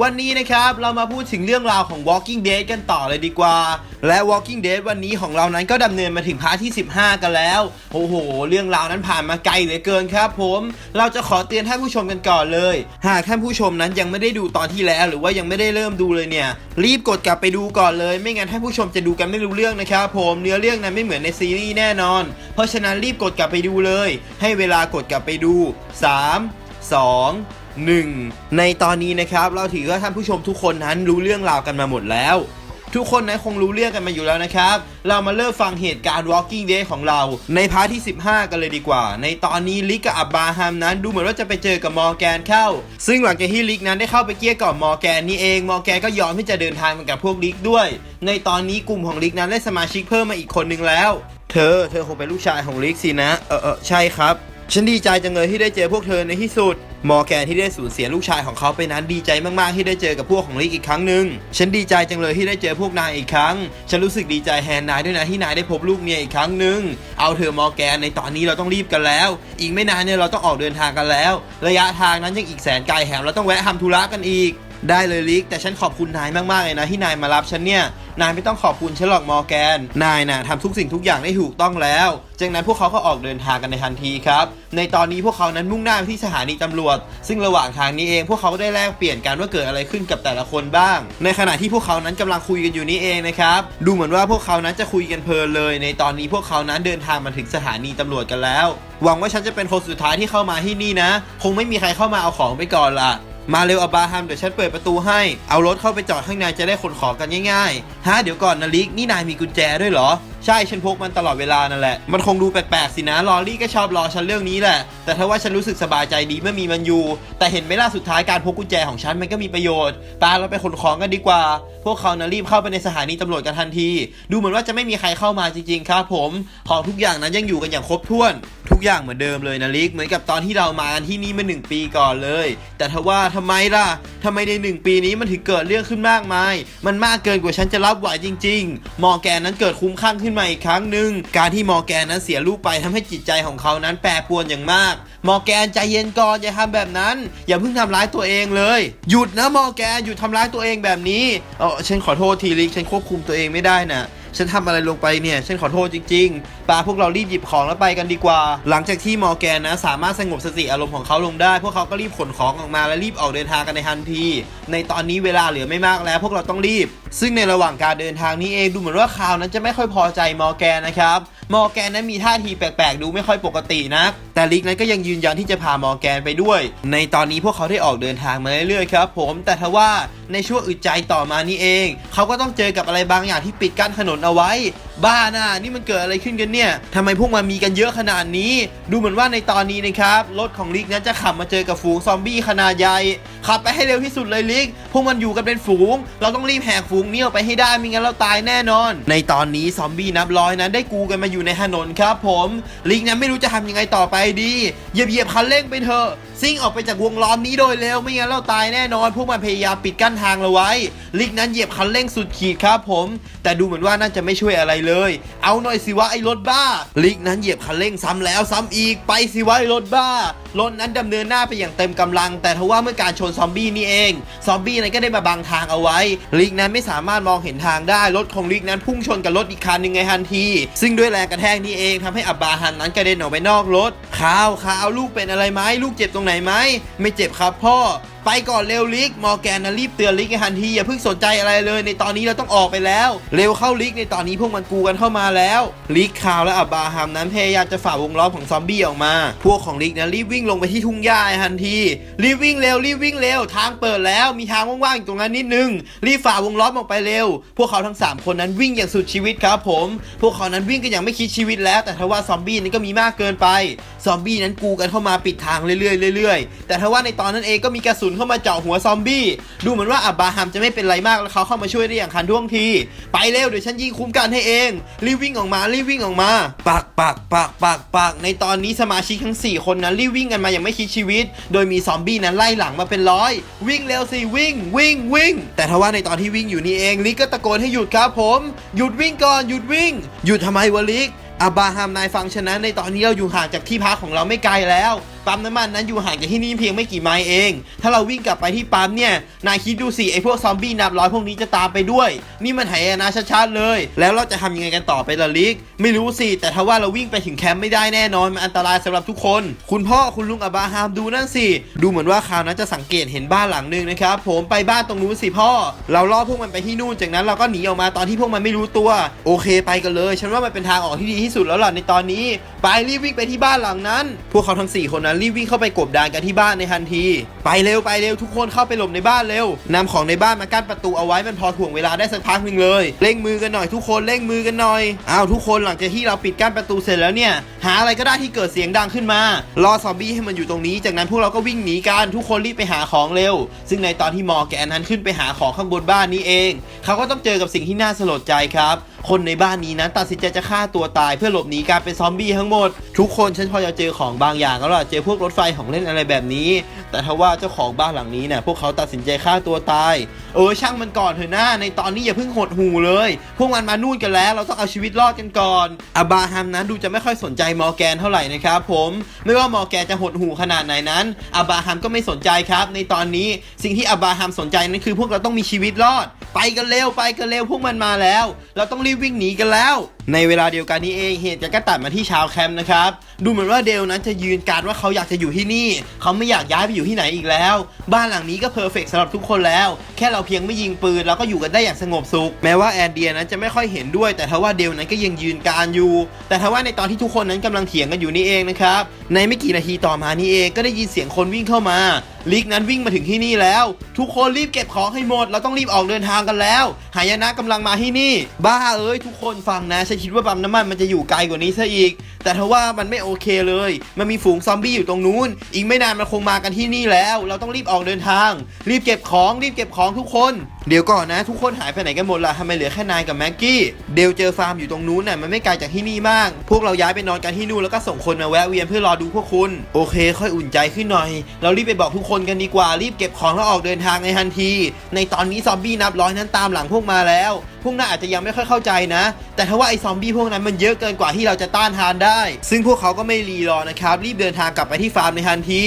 วันนี้นะครับเรามาพูดถึงเรื่องราวของ Walking Dead กันต่อเลยดีกว่า และ Walking Dead วันนี้ของเรานั้นก็ดำเนินมาถึงพาร์ทที่ 15 กันแล้ว โอ้โห เรื่องราวนั้นผ่านมาไกลเหลือเกินครับผม เราจะขอเตือนท่านผู้ชมกันก่อนเลย หากท่านผู้ชมนั้นยังไม่ได้ดูตอนที่แล้ว หรือว่ายังไม่ได้เริ่มดูเลยเนี่ย รีบกดกลับไปดูก่อนเลย ไม่งั้นท่านผู้ชมจะดูกันไม่รู้เรื่องนะครับผมเนื้อเรื่องนั้นไม่เหมือนในซีรีส์แน่นอน เพราะฉะนั้นรีบกดกลับไปดูเลย ให้เวลากดกลับไปดู 3 2 1 ในตอนนี้นะครับ เราถือว่าท่านผู้ชมทุกคนนั้นรู้เรื่องราวกันมาหมดแล้ว ทุกคนนั้นคงรู้เรื่องกันมาอยู่แล้วนะครับ เรามาเริ่มฟังเหตุการณ์ Walking Dead ของเรา ในพาร์ทที่ 15 กันเลยดีกว่า ในตอนนี้ลิกกับอับบาฮัมนั้นดูเหมือนว่าจะไปเจอกับมอร์แกนเข้า ซึ่งหลังจากที่ลิกนั้นได้เข้าไปเกลี้ยกล่อมมอร์แกนนี่เองมอร์แกนก็ยอมที่จะเดินทางมากับพวกลิกด้วย ในตอนนี้กลุ่มของลิกนั้นได้สมาชิกเพิ่มมาอีกคนนึงแล้ว เธอ เธอคงเป็นลูกชายของลิกสินะ เออเออใช่ครับ ฉันดีใจจังเลยที่ได้เจอพวกเธอในที่สุด มอร์แกนที่ได้สูญเสียลูกชายของเขาไปนั้นดีใจมากๆที่ได้เจอกับพวกของลิกอีกครั้งหนึ่งฉันดีใจจังเลยที่ได้เจอพวกนายอีกครั้ง ฉันรู้สึกดีใจแทนนายด้วยนะที่นายได้พบลูกเมียอีกครั้งหนึ่งเอาเธอะมอร์แกนในตอนนี้เราต้องรีบกันแล้ว อีกไม่นานเนี่ยเราต้องออกเดินทางกันแล้ว ระยะทางนั้นยังอีกแสนไกลแถมเราต้องแวะทำธุระกันอีก ได้เลยลิกแต่ฉันขอบคุณนายมากๆเลยนะที่นายมารับฉันเนี่ย นายไม่ต้องขอบคุณฉันหรอกมอร์แกน นายน่ะทำทุกสิ่งทุกอย่างได้ถูกต้องแล้ว จากนั้นพวกเขาก็ออกเดินทางกันในทันทีครับ ในตอนนี้พวกเขานั้นมุ่งหน้าไปที่สถานีตำรวจ ซึ่งระหว่างทางนี้เองพวกเขาก็ได้แลกเปลี่ยนกันว่าเกิดอะไรขึ้นกับแต่ละคนบ้าง ในขณะที่พวกเขานั้นกำลังคุยกันอยู่นี้เองนะครับ ดูเหมือนว่าพวกเขานั้นจะคุยกันเพลินเลย ในตอนนี้พวกเขานั้นเดินทางมาถึงสถานีตำรวจกันแล้ว หวังว่าฉันจะเป็นคนสุดท้ายที่เข้ามาที่นี่นะ คงไม่มีใครเข้ามาเอาของไปก่อนละ มาเร็วอับราฮัมเดี๋ยวฉันเปิดประตูให้ เอารถเข้าไปจอดข้างในจะได้ขนของกันง่ายๆ ฮะเดี๋ยวก่อนนะลิกนี่นายมีกุญแจด้วยเหรอ ใช่ฉันพกมันตลอดเวลานั่นแหละ มันคงดูแปลกๆสินะลอรี่ก็ชอบรอฉันเรื่องนี้แหละ แต่ถ้าว่าฉันรู้สึกสบายใจดีเมื่อมีมันอยู่ แต่เห็นไหมล่ะสุดท้ายการพกกุญแจของฉันมันก็มีประโยชน์ปาเราไปขนของกันดีกว่า พวกเขานะรีบเข้าไปในสถานีตำรวจกันทันที ดูเหมือนว่าจะไม่มีใครเข้ามาจริงๆครับผม ของทุกอย่างนั้นยังอยู่กันอย่างครบถ้วน อย่างเหมือนเดิมเลยนะลิกเหมือนกับตอนที่เรามากันที่นี่เมื่อหนึ่งปีก่อนเลย แต่ทว่าทำไมล่ะทำไมในหนึ่งปีนี้มันถึงเกิดเรื่องขึ้นมากมาย มันมากเกินกว่าฉันจะรับไหวจริง ๆ มอแกนนั้นเกิดคุ้มข้างขึ้นมาอีกครั้งหนึ่งการที่มอแกนนั้นเสียลูกไปทำให้จิตใจของเขานั้นแปรปรวนอย่างมาก มอแกนใจเย็นก่อนอย่าทำแบบนั้น อย่าเพิ่งทำร้ายตัวเองเลย หยุดนะมอแกนหยุดทำร้ายตัวเองแบบนี้เออฉันขอโทษทีลิกฉันควบคุมตัวเองไม่ได้น่ะ ฉันทำอะไรลงไปเนี่ย ฉันขอโทษจริงๆปาพวกเรารีบหยิบของแล้วไปกันดีกว่า หลังจากที่มอร์แกนนะ สามารถสงบสติอารมณ์ของเขาลงได้ พวกเขาก็รีบขนของออกมาและรีบออกเดินทางกันในทันที ในตอนนี้เวลาเหลือไม่มากแล้ว พวกเราต้องรีบ ซึ่งในระหว่างการเดินทางนี้เองดูเหมือนว่าคาวนั้นจะไม่ค่อยพอใจมอร์แกนนะครับ มอร์แกนนั้นมีท่าทีแปลกๆ ดูไม่ค่อยปกตินะแต่ลิกนั้นก็ยังยืนยันที่จะพามอร์แกนไปด้วย ในตอนนี้พวกเขาได้ออกเดินทางมาเรื่อยๆครับผมแต่ทว่าในช่วงอึดใจต่อมานี่เอง เขาก็ต้องเจอกับอะไรบางอย่างที่ปิดกั้นถนนเอาไว้ บ้าน่ะนี่มันเกิดอะไรขึ้นกันเนี่ยทำไมพวกมันมีกันเยอะขนาดนี้ ดูเหมือนว่าในตอนนี้นะครับรถของลิกนั้นจะขับมาเจอกับฝูงซอมบี้ขนาดใหญ่ขับไปให้เร็วที่สุดเลยลิก พวกมันอยู่กันเป็นฝูง เราต้องรีบแหกฝูงนี้ออกไปให้ได้ไม่งั้นเราตายแน่นอน ในตอนนี้ซอมบี้นับร้อยนั้นได้กูกันมาอยู่ในถนนครับผมลิกนั้นไม่รู้จะทำยังไงต่อไปดีเหยียบเหยียบคันเร่งไปเถอะซิ่งออกไปจากวงล้อมนี้โดยเร็วไม่งั้นเราตายแน่นอน พวกมันพยายามปิดกั้นทางเราไว้ลิกนั้นเหยียบคันเร่งสุดขีดครับผม แต่ดูเหมือนว่าน่าจะไม่ช่วยอะไรเลยเอาหน่อยสิวะไอ้รถบ้า ลิกนั้นเหยียบคันเร่งซ้ำแล้วซ้ำอีกไปสิวะไอ้รถบ้า รถนั้นดำเนินหน้าไปอย่างเต็มกำลัง แต่ทว่าเมื่อการชนซอมบี้นี่เอง ซอมบี้นั้นก็ได้มาบังทางเอาไว้ ลิกนั้นไม่สามารถมองเห็นทางได้ รถของลิกนั้นพุ่งชนกับรถอีกคันหนึ่งในทันที ซึ่งด้วยแรงกระแทกนี่เองทำให้อับบาฮัมนั้นกระเด็นออกไปนอกรถข่าวข่าวลูกเป็นอะไรไหมลูกเจ็บตรงไหนไหมไม่เจ็บครับพ่อไปก่อนเร็วลิก มอร์แกนนะรีบเตือนลิกในทันที อย่าเพิ่งสนใจอะไรเลย ในตอนนี้เราต้องออกไปแล้ว เร็วเข้าลิกในตอนนี้พวกมันกูกันเข้ามาแล้ว ลิกคาวและอับบาฮัมนั้นพยายามจะฝ่าวงล้อมของซอมบี้ออกมา พวกของลิกนะรีบวิ่งลงไปที่ทุ่งหญ้าทันทีรีบวิ่งเร็วรีบวิ่งเร็วทางเปิดแล้วมีทางว่างๆอยู่ตรงนั้นนิดนึงรีบฝ่าวงล้อมออกไปเร็ว พวกเขาทั้งสามคนนั้นวิ่งอย่างสุดชีวิตครับผม พวกเขานั้นวิ่งกันอย่างไม่คิดชีวิตแล้ว แต่ทว่าซอมบี้นั้นก็มีมากเกินไปซอมบี้นั้นกูกันเข้ามาปิดทางเรื่อยๆเรื่อยๆ แต่ทว่าในตอนนั้นเองก็มีกระสุนเข้ามาเจาะหัวซอมบี้ดูเหมือนว่าอับบราฮัมจะไม่เป็นไรมากแล้วเขาเข้ามาช่วยได้อย่างทันท่วงที ไปเร็วเดี๋ยวฉันยิงคุ้มกันให้เองรีบวิ่งออกมารีบวิ่งออกมาปักปักปักปักปักในตอนนี้สมาชิกทั้ง 4 คนนั้นรีบวิ่งกันมาอย่างไม่คิดชีวิต โดยมีซอมบี้นั้นไล่หลังมาเป็นร้อย วิ่งเร็วสิวิ่ง วิ่งวิ่ง แต่ทว่าในตอนที่วิ่งอยู่นี่เองลิกก็ตะโกนให้หยุดครับผม หยุดวิ่งก่อนหยุดวิ่ง หยุดทำไมวะลิกอาบาฮามนายฟังฉะนั้นในตอนนี้เราอยู่ห่างจากที่พักของเราไม่ไกลแล้ว ปั๊มน้ำมันนั้นอยู่ห่างจากที่นี่เพียงไม่กี่ไมล์เอง ถ้าเราวิ่งกลับไปที่ปั๊มเนี่ยนายคิดดูสิไอพวกซอมบี้นับร้อยพวกนี้จะตามไปด้วย นี่มันหายนะชัดๆเลย แล้วเราจะทำยังไงกันต่อไปล่ะลิก ไม่รู้สิ แต่ถ้าว่าเราวิ่งไปถึงแคมป์ไม่ได้แน่นอนมันอันตรายสำหรับทุกคน คุณพ่อคุณลุงอับบราฮัมดูนั่นสิ ดูเหมือนว่าคราวนั้นจะสังเกตเห็นบ้านหลังหนึ่งนะครับผมไปบ้านตรงนู้นสิพ่อ เราล่อพวกมันไปที่นู่นจากนั้นเราก็หนีออกมาตอนที่พวกมันไม่รู้ตัว โอเคไปกันเลย ฉันว่ามันเป็นทางออกที่ดีที่สุดแล้วล่ะในตอนนี้ ไปรีบวิ่งไปที่บ้านหลังนั้น พวกเขาทั้ง4คนนั้นรีบวิ่งเข้าไปกบดานกันที่บ้านในทันที ไปเร็วไปเร็วทุกคนเข้าไปหลบในบ้านเร็วนำของในบ้านมากั้นประตูเอาไว้มันพอถ่วงเวลาได้สักพักหนึ่งเลยเร่งมือกันหน่อยทุกคนเร่งมือกันหน่อยอ้าวทุกคนหลังจากที่เราปิดกั้นประตูเสร็จแล้วเนี่ย หาอะไรก็ได้ที่เกิดเสียงดังขึ้นมา รอซอมบี้ให้มันอยู่ตรงนี้ จากนั้นพวกเราก็วิ่งหนีกันทุกคนรีบไปหาของเร็ว ซึ่งในตอนที่มอแกนนั้นขึ้นไปหาของข้างบนบ้านนี้เอง เขาก็ต้องเจอกับสิ่งที่น่าสลดใจครับ คนในบ้านนี้นั้นตัดสินใจจะฆ่าตัวตายเพื่อหลบหนีการเป็นซอมบี้ทั้งหมด ทุกคนฉันพอจะเจอของบางอย่างแล้วล่ะเจอพวกรถไฟของเล่นอะไรแบบนี้ แต่ถ้าว่าเจ้าของบ้านหลังนี้เนี่ยพวกเขาตัดสินใจฆ่าตัวตาย เออช่างมันก่อนเถอะนะในตอนนี้อย่าเพิ่งหดหูเลย พวกมันมานู่นกันแล้ว เราต้องเอาชีวิตรอดกันก่อนอาบาฮัมนั้นดูจะไม่ค่อยสนใจมอร์แกนเท่าไหร่นะครับผมไม่ว่ามอร์แกนจะหดหูขนาดไหนนั้นอาบาฮัมก็ไม่สนใจครับ ในตอนนี้สิ่งที่อาบาฮัมสนใจนั้นคือพวกเราต้องมีชีวิตรอด ไปกันเร็วไปกันเร็วพวกมันมาแล้ว เราต้องรีบวิ่งหนีกันแล้วในเวลาเดียวกันนี้เองเหตุการณ์ก็ตัดมาที่ชาวแคมป์นะครับ ดูเหมือนว่าเดลนั้นจะยืนการว่าเขาอยากจะอยู่ที่นี่ เขาไม่อยากย้ายไปอยู่ที่ไหนอีกแล้ว บ้านหลังนี้ก็เพอร์เฟกสำหรับทุกคนแล้ว แค่เราเพียงไม่ยิงปืนเราก็อยู่กันได้อย่างสงบสุข แม้ว่าแอนเดียนั้นจะไม่ค่อยเห็นด้วย แต่ทว่าเดลนั้นก็ยังยืนการอยู่ แต่ทว่าในตอนที่ทุกคนนั้นกำลังเถียงกันอยู่นี่เองนะครับ ในไม่กี่นาทีต่อมานี่เองก็ได้ยินเสียงคนวิ่งเข้ามา ลิกนั้นวิ่งมาถึงที่นี่แล้ว ทุกคนรีบเก็บของให้หมด เราต้องรีบออกเดินทางกันแล้ว หายนะกำลังมาที่นี่ บ้าเอ้ยทุกคนฟังนะฉันคิดว่าปั๊มน้ำมันมันจะอยู่ไกลกว่านี้ซะอีก แต่ทว่ามันไม่โอเคเลย มันมีฝูงซอมบี้อยู่ตรงนู้น อีกไม่นานมันคงมากันที่นี่แล้ว เราต้องรีบออกเดินทาง รีบเก็บของรีบเก็บของทุกคน เดี๋ยวก่อนนะ ทุกคนหายไปไหนกันหมดล่ะทำไมเหลือแค่นายกับแม็กกี้ เดลเจอฟาร์มอยู่ตรงนู้นน่ะมันไม่ไกลจากที่นี่มาก พวกเราย้ายไปนอนกันที่นู่นแล้วก็ส่งคนมาแวะเวียนเพื่อรอดูพวกคุณ โอเค ค่อยอุ่นใจขึ้นหน่อย เรารีบไปบอกทุกคนกันดีกว่า รีบเก็บของแล้วออกเดินทางในทันที ในตอนนี้ซอมบี้นับร้อยนั้นตามหลังพวกมาแล้ว พวกนายอาจจะยังไม่ค่อยเข้าใจนะ แต่ถ้าว่าไอ้ซอมบี้พวกนั้นมันเยอะเกินกว่าที่เราจะต้านทานได้ ซึ่งพวกเขาก็ไม่รีรอนะครับ รีบเดินทางกลับไปที่ฟาร์มในทันที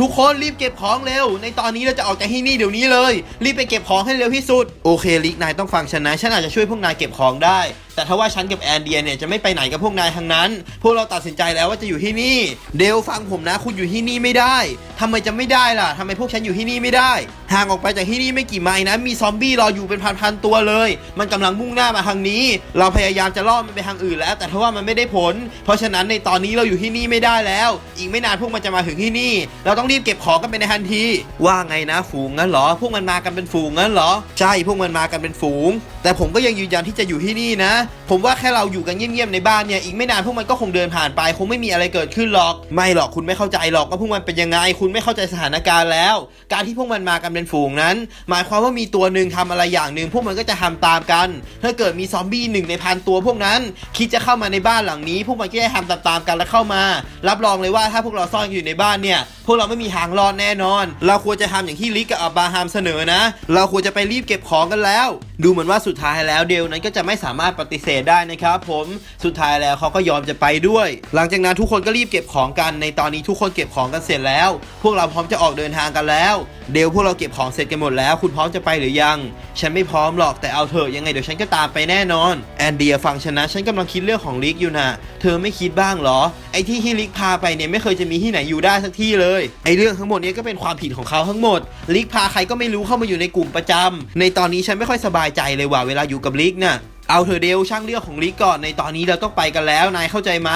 ทุกคนรีบเก็บของเร็ว ในตอนนี้เราจะออกจากที่นี่เดี๋ยวนี้เลย รีบไปเก็บของให้เร็วที่สุด โอเคลิกนายต้องฟังฉันนะ ฉันอาจจะช่วยพวกนายเก็บของได้ แต่ถ้าว่าฉันกับแอนเดียเนี่ยจะไม่ไปไหนกับพวกนายทั้งนั้น พวกเราตัดสินใจแล้วว่าจะอยู่ที่นี่ เดลฟังผมนะ คุณอยู่ที่นี่ไม่ได้ทำไมจะไม่ได้ล่ะทำไมพวกฉันอยู่ที่นี่ไม่ได้ ห่างออกไปจากที่นี่ไม่กี่ไมล์นะ มีซอมบี้รออยู่เป็นพันๆตัวเลย มันกำลังมุ่งหน้ามาทางนี้ เราพยายามจะล่อมันไปทางอื่นแล้ว แต่ถ้าว่ามันไม่ได้ผล เพราะฉะนั้นในตอนนี้เราอยู่ที่นี่ไม่ได้แล้ว อีกไม่นานพวกมันจะมาถึงที่นี่ เราต้องรีบเก็บของกันไปในทันที ว่าไงนะฝูงงั้นเหรอ พวกมันมากันเป็นฝูงงั้นเหรอ ใช่พวกมันมากันเป็นฝูง แต่ผมก็ยังยืนยันที่จะอยู่ที่นี่นะ ผมว่าแค่เราอยู่กันเงียบๆในบ้านเนี่ย อีกไม่นานพวกมันก็คงเดินผ่านไป คงไม่มีอะไรเกิดขึ้นหรอก ไม่หรอกคุณไม่เข้าใจหรอกว่าพวกมันเป็นยังไง คุณไม่เข้าใจสถานการณ์แล้ว การที่พวกมันมากันเป็นฝูงนั้น หมายความว่ามีตัวหนึ่งทำอะไรอย่างหนึ่งพวกมันก็จะทำตามกัน ถ้าเกิดมีซอมบี้หนึ่งในพันตัวพวกนั้น คิดจะเข้ามาในบ้านหลังนี้ พวกมันก็จะทำตามๆกันและเข้ามา รับรองเลยว่าถ้าพวกเราซ่อนอยู่ในบ้านเนี่ยพวกเราไม่มีทางรอดแน่นอน เราควรจะทำอย่างที่ลิกกับอับบาฮัมเสนอนะ เราควรจะไปรีบเก็บของกันแล้ว ดูเหมือนว่าสุดท้ายแล้วเดลนั้นก็จะไม่สามารถปฏิเสธได้นะครับผมสุดท้ายแล้วเขาก็ยอมจะไปด้วย หลังจากนั้นทุกคนก็รีบเก็บของกันในตอนนี้ทุกคนเก็บของกันเสร็จแล้ว พวกเราพร้อมจะออกเดินทางกันแล้ว เดลพวกเราเก็บของเสร็จกันหมดแล้ว คุณพร้อมจะไปหรือยัง ฉันไม่พร้อมหรอกแต่เอาเถอะยังไงเดี๋ยวฉันก็ตามไปแน่นอนแอนเดียฟังฉันนะฉันกำลังคิดเรื่องของลิกอยู่นะเธอไม่คิดบ้างเหรอ ไอ้ที่ที่ลิกพาไปเนี่ยไม่เคยจะมีที่ไหนอยู่ได้สักที่เลยไอ้เรื่องทั้งหมดนี้ก็เป็นความผิดของเขาทั้งหมด ลิกพาใครก็ไม่รู้เข้ามาอยู่ในกลุ่มประจำในตอนนี้ฉันไม่ค่อยสบายใจเลยว่ะเวลาอยู่กับลิกน่ะเอาเธอเดลช่างเรื่องของลิกก่อนในตอนนี้เราต้องไปกันแล้วนายเข้าใจไหม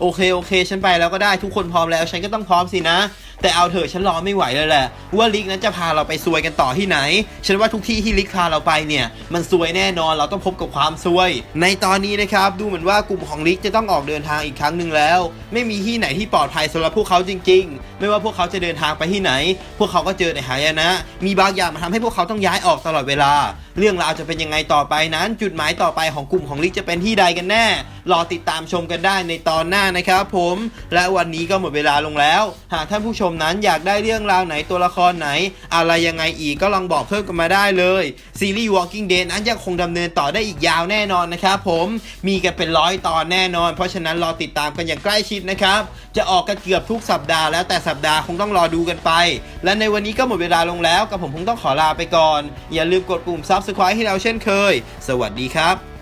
โอเคโอเค ฉันไปแล้วก็ได้ทุกคนพร้อมแล้ว ฉันก็ต้องพร้อมสินะ แต่เอาเถอะฉันรอไม่ไหวเลยแหละ ว่าลิกนั้นจะพาเราไปซวยกันต่อที่ไหน ฉันว่าทุกที่ที่ลิกพาเราไปเนี่ย มันซวยแน่นอนเราต้องพบกับความซวย ในตอนนี้นะครับดูเหมือนว่ากลุ่มของลิกจะต้องออกเดินทางอีกครั้งหนึ่งแล้ว ไม่มีที่ไหนที่ปลอดภัยสำหรับพวกเขาจริง ๆ ไม่ว่าพวกเขาจะเดินทางไปที่ไหน พวกเขาก็เจอแต่หายนะ มีบางอย่างมาทำให้พวกเขาต้องย้ายออกตลอดเวลา เรื่องราวจะเป็นยังไงต่อไปนั้น จุดหมายต่อไปของกลุ่มของลิกจะเป็นที่ใดกันแน่ รอติดตามชมกันได้ในตอนหน้านะครับผม และวันนี้ก็หมดเวลาลงแล้ว หากท่านผู้ชมนั้นอยากได้เรื่องราวไหนตัวละครไหน อะไรยังไงอีกก็ลองบอกเพิ่มกันมาได้เลย ซีรีส์ Walking Dead นั้นยังคงดำเนินต่อได้อีกยาวแน่นอนนะครับผมมีกันเป็นร้อยตอนแน่นอน เพราะฉะนั้นรอติดตามกันอย่างใกล้ชิดนะครับจะออกกันเกือบทุกสัปดาห์แล้วแต่สัปดาห์คงต้องรอดูกันไป และในวันนี้ก็หมดเวลาลงแล้วกับผมคงต้องขอลาไปก่อน อย่าลืมกดปุ่ม Subscribe ให้เราเช่นเคย สวัสดีครับ